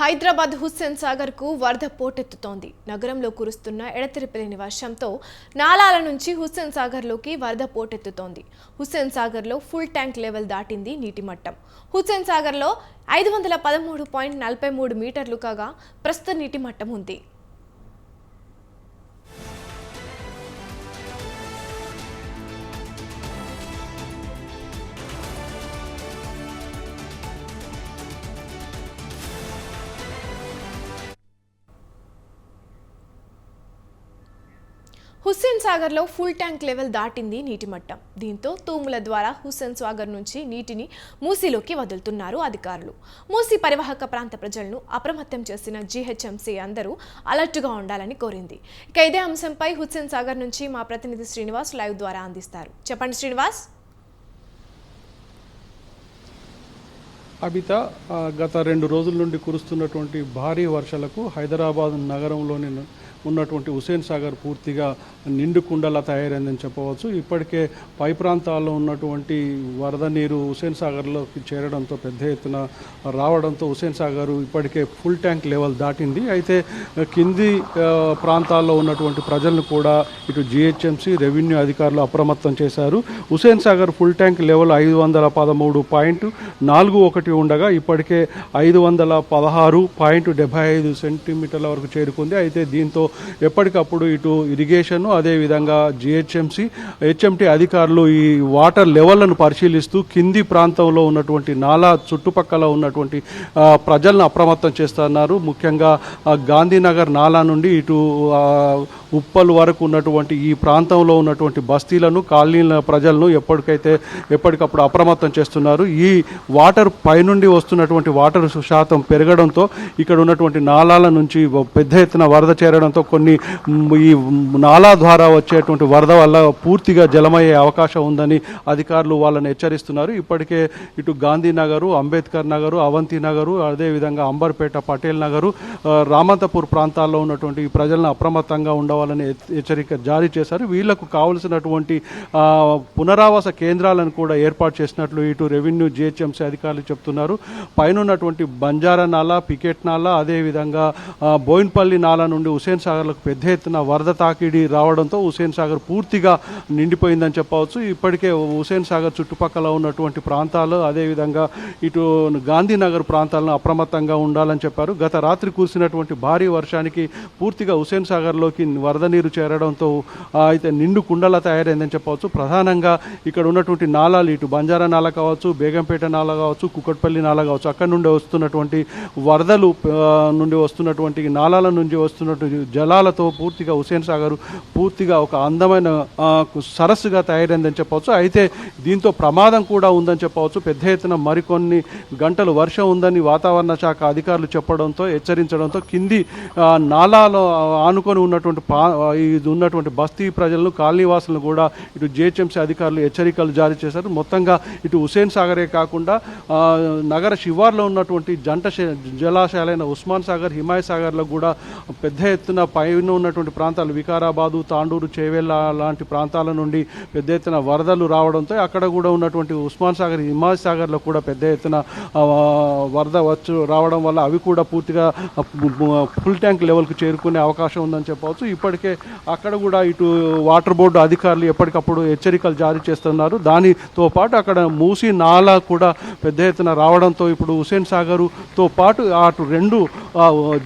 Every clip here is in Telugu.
హైదరాబాద్ హుస్సేన్ సాగర్కు వరద పోటెత్తుతోంది. నగరంలో కురుస్తున్న ఎడతెరిపిలేని వర్షంతో నాలాల నుంచి హుస్సేన్ సాగర్లోకి వరద పోటెత్తుతోంది. హుస్సేన్ సాగర్లో ఫుల్ ట్యాంక్ లెవెల్ దాటింది నీటి మట్టం. హుస్సేన్ సాగర్లో ఐదు వందల పదమూడు పాయింట్ నలభై మూడు మీటర్లు కాగా ప్రస్తుత నీటి మట్టం ఉంది. హుస్సేన్ సాగర్లో ఫుల్ ట్యాంక్ లెవెల్ దాటింది నీటి మట్టం. దీంతో తూముల ద్వారా హుస్సేన్ సాగర్ నుంచి నీటిని మూసీలోకి వదులుతున్నారు అధికారులు. మూసీ పరివాహక ప్రాంత ప్రజలను అప్రమత్తం చేసిన జీహెచ్ఎంసీ అందరూ అలర్ట్గా ఉండాలని కోరింది. ఇక ఇదే అంశంపై హుస్సేన్ సాగర్ నుంచి మా ప్రతినిధి శ్రీనివాస్ లైవ్ ద్వారా అందిస్తారు. చెప్పండి శ్రీనివాస్. అబిత గత రెండు రోజుల నుండి కురుస్తున్నటువంటి భారీ వర్షాలకు హైదరాబాద్ నగరంలోని ఉన్నటువంటి హుసేన్ సాగర్ పూర్తిగా నిండు కుండలా తయారైందని చెప్పవచ్చు. ఇప్పటికే పై ప్రాంతాల్లో ఉన్నటువంటి వరద నీరు హుసేన్ సాగర్లోకి చేరడంతో పెద్ద ఎత్తున రావడంతో హుసేన్ సాగర్ ఇప్పటికే ఫుల్ ట్యాంక్ లెవెల్ దాటింది. అయితే కింది ప్రాంతాల్లో ఉన్నటువంటి ప్రజలను కూడా ఇటు జిహెచ్ఎంసీ రెవెన్యూ అధికారులు అప్రమత్తం చేశారు. Hussain Sagar full tank level ఐదు వందల పదమూడు పాయింట్ నాలుగు ఒకటి ఉండగా ఇప్పటికే ఐదు వందల పదహారు పాయింట్ డెబ్బై ఐదు సెంటీమీటర్ల వరకు చేరుకుంది. అయితే దీంతో ఎప్పటికప్పుడు ఇటు ఇరిగేషన్ అదేవిధంగా జిహెచ్ఎంసి హెచ్ఎంటీ అధికారులు ఈ వాటర్ లెవెల్లను పరిశీలిస్తూ కింది ప్రాంతంలో ఉన్నటువంటి నాలా చుట్టుపక్కల ఉన్నటువంటి ప్రజలను అప్రమత్తం చేస్తున్నారు. ముఖ్యంగా గాంధీనగర్ నాలా నుండి ఇటు ఉప్పల్ వరకు ఉన్నటువంటి ఈ ప్రాంతంలో ఉన్నటువంటి బస్తీలను కాలనీల ప్రజలను ఎప్పటికైతే ఎప్పటికప్పుడు అప్రమత్తం చేస్తున్నారు. ఈ వాటర్ పైనుండి వస్తున్నటువంటి వాటర్ శాతం పెరగడంతో ఇక్కడ ఉన్నటువంటి నాలాల నుంచి పెద్ద ఎత్తున వరద చేరడంతో కొన్ని ఈ నాలా ద్వారా వచ్చేటువంటి వరద వల్ల పూర్తిగా జలమయ్యే అవకాశం ఉందని అధికారులు వాళ్ళని హెచ్చరిస్తున్నారు. ఇప్పటికే ఇటు గాంధీనగరు అంబేద్కర్ నగరు అవంతి నగరు అదేవిధంగా అంబర్పేట పటేల్ నగరు రామంతపూర్ ప్రాంతాల్లో ఉన్నటువంటి ప్రజలను అప్రమత్తంగా ఉండవాలని హెచ్చరిక జారీ చేశారు. వీళ్ళకు కావలసినటువంటి పునరావాస కేంద్రాలను కూడా ఏర్పాటు చేసినట్లు ఇటు రెవెన్యూ జిహెచ్ఎంసీ అధికారులు చెప్తున్నారు. పైన ఉన్నటువంటి బంజారా నాలా పికెట్ నాలా అదేవిధంగా బోయిన్పల్లి నాలా నుండి హుసేన్ సాగర్లకు పెద్ద ఎత్తున వరద తాకిడి రావడంతో హుసేన్ సాగర్ పూర్తిగా నిండిపోయిందని చెప్పవచ్చు. ఇప్పటికే హుసేన్ సాగర్ చుట్టుపక్కల ఉన్నటువంటి ప్రాంతాలు అదేవిధంగా ఇటు గాంధీనగర్ ప్రాంతాలను అప్రమత్తంగా ఉండాలని చెప్పారు. గత రాత్రి కురిసినటువంటి భారీ వర్షానికి పూర్తిగా హుసేన్ సాగర్లోకి వరద నీరు చేరడంతో అయితే నిండు కుండలా తయారైందని చెప్పవచ్చు. ప్రధానంగా ఇక్కడ ఉన్నటువంటి నాలాలు ఇటు బంజారా నాల కావచ్చు బేగంపేట నాల కావచ్చు కుక్కట్పల్లి నాల కావచ్చు అక్కడ నుండి వస్తున్నటువంటి వరదలు నుండి వస్తున్నటువంటి నాలాల నుంచి వస్తున్నటువంటి జలాలతో పూర్తిగా హుసేన్ సాగర్ పూర్తిగా ఒక అందమైన సరస్సుగా తయారైందని చెప్పవచ్చు. అయితే దీంతో ప్రమాదం కూడా ఉందని చెప్పవచ్చు. పెద్ద ఎత్తున మరికొన్ని గంటలు వర్షం ఉందని వాతావరణ శాఖ అధికారులు చెప్పడంతో హెచ్చరించడంతో కింది నాలాలో ఆనుకొని ఉన్నటువంటి పా ఇది ఉన్నటువంటి బస్తీ ప్రజలను కాలనీవాసులను కూడా ఇటు జిహెచ్ఎంసీ అధికారులు హెచ్చరికలు జారీ చేశారు. మొత్తంగా ఇటు హుసేన్ సాగరే కాకుండా నగర శివార్లో ఉన్నటువంటి జంట జలాశయాలైన ఉస్మాన్ సాగర్ హిమాయ్ సాగర్లో కూడా పెద్ద ఎత్తున పైన ఉన్నటువంటి ప్రాంతాలు వికారాబాదు తాండూరు చేవెళ్ళ లాంటి ప్రాంతాల నుండి పెద్ద ఎత్తున వరదలు రావడంతో అక్కడ కూడా ఉన్నటువంటి ఉస్మాన్ సాగర్ హిమాజ్ సాగర్లో కూడా పెద్ద ఎత్తున వరద వచ్చు రావడం వల్ల అవి కూడా పూర్తిగా ఫుల్ ట్యాంక్ లెవెల్కి చేరుకునే అవకాశం ఉందని చెప్పవచ్చు. ఇప్పటికే అక్కడ కూడా ఇటు వాటర్ బోర్డు అధికారులు ఎప్పటికప్పుడు హెచ్చరికలు జారీ చేస్తున్నారు. దానితో పాటు అక్కడ మూసి నాలా కూడా పెద్ద ఎత్తున రావడంతో ఇప్పుడు హుసేన్ సాగరుతో పాటు అటు రెండు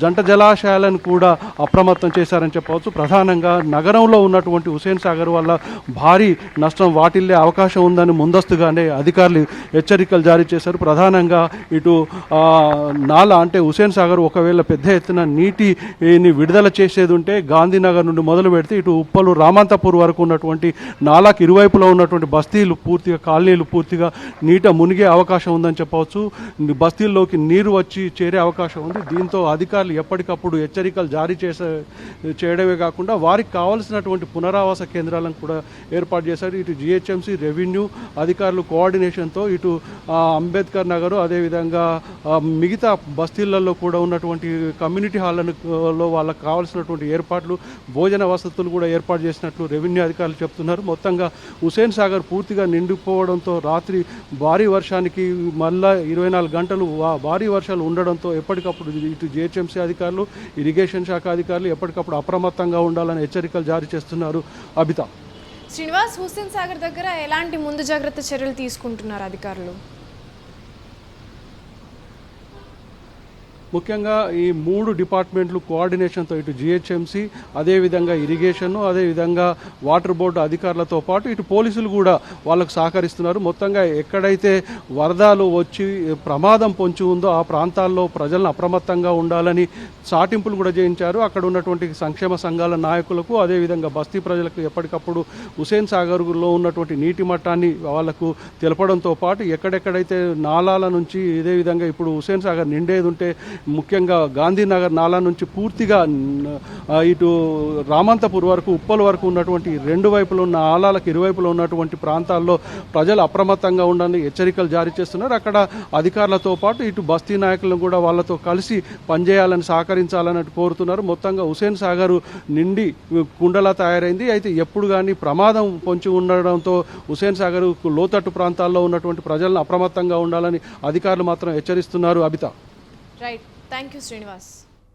జంట జలాశయాలను కూడా అప్రమత్తం చేశారని చెప్పవచ్చు. ప్రధానంగా నగరంలో ఉన్నటువంటి హుసేన్ సాగర్ వల్ల భారీ నష్టం వాటిల్లే అవకాశం ఉందని ముందస్తుగానే అధికారులు హెచ్చరికలు జారీ చేశారు. ప్రధానంగా ఇటు నాల నాలా అంటే హుసేన్ సాగర్ ఒకవేళ పెద్ద ఎత్తున నీటిని విడుదల చేసేది ఉంటే గాంధీనగర్ నుండి మొదలు పెడితే ఇటు ఉప్పలు రామంతపూర్ వరకు ఉన్నటువంటి నాలాకి ఇరువైపులో ఉన్నటువంటి బస్తీలు పూర్తిగా కాలనీలు పూర్తిగా నీట మునిగే అవకాశం ఉందని చెప్పవచ్చు. బస్తీల్లోకి నీరు వచ్చి చేరే అవకాశం ఉంది. దీంతో అధికారులు ఎప్పటికప్పుడు హెచ్చరికలు జారీ చేసే చేయడమే కాకుండా వారికి కావాల్సినటువంటి పునరావాస కేంద్రాలను కూడా ఏర్పాటు చేశారు. ఇటు జిహెచ్ఎంసీ రెవెన్యూ అధికారులు కోఆర్డినేషన్తో ఇటు అంబేద్కర్ నగరు అదేవిధంగా మిగతా బస్తీలలో కూడా ఉన్నటువంటి కమ్యూనిటీ హాళ్ళను లో వాళ్ళకి కావాల్సినటువంటి ఏర్పాట్లు భోజన వసతులు కూడా ఏర్పాటు చేసినట్లు రెవెన్యూ అధికారులు చెప్తున్నారు. మొత్తంగా హుసేన్ సాగర్ పూర్తిగా నిండిపోవడంతో రాత్రి భారీ వర్షానికి మళ్ళా ఇరవై నాలుగు గంటలు భారీ వర్షాలు ఉండడంతో ఎప్పటికప్పుడు ఇటు ఇటు జిహెచ్ఎంసీ అధికారులు ఇరిగేషన్ శాఖ అధికారులు ఎప్పటికప్పుడు అప్రమత్తంగా ఉండాలని హెచ్చరికలు జారీ చేస్తున్నారు. అబిత శ్రీనివాస్ హుస్సేన్ సాగర్ దగ్గర ఎలాంటి ముందు జాగ్రత్త చర్యలు తీసుకుంటున్నారు అధికారులు? ముఖ్యంగా ఈ మూడు డిపార్ట్మెంట్లు కోఆర్డినేషన్తో ఇటు జిహెచ్ఎంసీ అదేవిధంగా ఇరిగేషన్ అదేవిధంగా వాటర్ బోర్డు అధికారులతో పాటు ఇటు పోలీసులు కూడా వాళ్ళకు సహకరిస్తున్నారు. మొత్తంగా ఎక్కడైతే వరదలు వచ్చి ప్రమాదం పొంచి ఉందో ఆ ప్రాంతాల్లో ప్రజలను అప్రమత్తంగా ఉండాలని చాటింపులు కూడా చేయించారు. అక్కడ ఉన్నటువంటి సంక్షేమ సంఘాల నాయకులకు అదేవిధంగా బస్తీ ప్రజలకు ఎప్పటికప్పుడు హుసేన్ సాగర్లో ఉన్నటువంటి నీటి మట్టాన్ని వాళ్ళకు తెలపడంతో పాటు ఎక్కడెక్కడైతే నాలాల నుంచి ఇదే విధంగా ఇప్పుడు హుసేన్ సాగర్ నిండేది ఉంటే ముఖ్యంగా గాంధీనగర్ నాలా నుంచి పూర్తిగా ఇటు రామంతపూర్ వరకు ఉప్పల్ వరకు ఉన్నటువంటి రెండు వైపులు ఉన్న ఆలాలకు ఇరువైపులో ఉన్నటువంటి ప్రాంతాల్లో ప్రజలు అప్రమత్తంగా ఉండాలని హెచ్చరికలు జారీ చేస్తున్నారు. అక్కడ అధికారులతో పాటు ఇటు బస్తీ నాయకులను కూడా వాళ్ళతో కలిసి పనిచేయాలని సహకరించాలని కోరుతున్నారు. మొత్తంగా హుసేన్ సాగర్ నిండి కుండలా తయారైంది. అయితే ఎప్పుడు కానీ ప్రమాదం పొంచి ఉండడంతో హుసేన్ సాగర్ లోతట్టు ప్రాంతాల్లో ఉన్నటువంటి ప్రజలను అప్రమత్తంగా ఉండాలని అధికారులు మాత్రం హెచ్చరిస్తున్నారు. Abitha. Right Thank you, Srinivas.